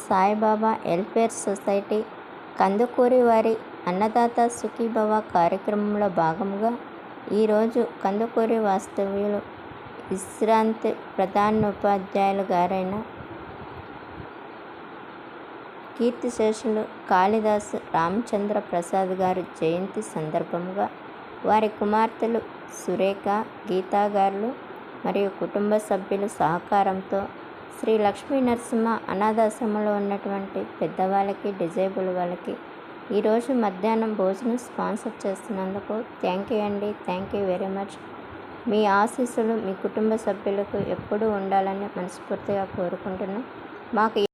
Saibaba welfare society Kandukuri వారి అన్నదాత సుఖీభవ కార్యక్రమంలో భాగంగా ఈరోజు కందుకూరి వాస్తవ్యులు విశ్రాంతి ప్రధానోపాధ్యాయులు గారైన కీర్తిశేషులు కాళిదాసు రామచంద్ర ప్రసాద్ గారు జయంతి సందర్భంగా వారి కుమార్తెలు సురేఖ గీతా గారులు మరియు కుటుంబ సభ్యుల సహకారంతో శ్రీ లక్ష్మీ నరసింహ అనాథాశ్రమంలో ఉన్నటువంటి పెద్దవాళ్ళకి డిజేబుల్ వాళ్ళకి ఈరోజు మధ్యాహ్నం భోజనం స్పాన్సర్ చేస్తున్నందుకు థ్యాంక్ యూ అండి. Thank you very much. మీ ఆశీస్సులు మీ కుటుంబ సభ్యులకు ఎప్పుడూ ఉండాలని మనస్ఫూర్తిగా కోరుకుంటున్నాం. మాకు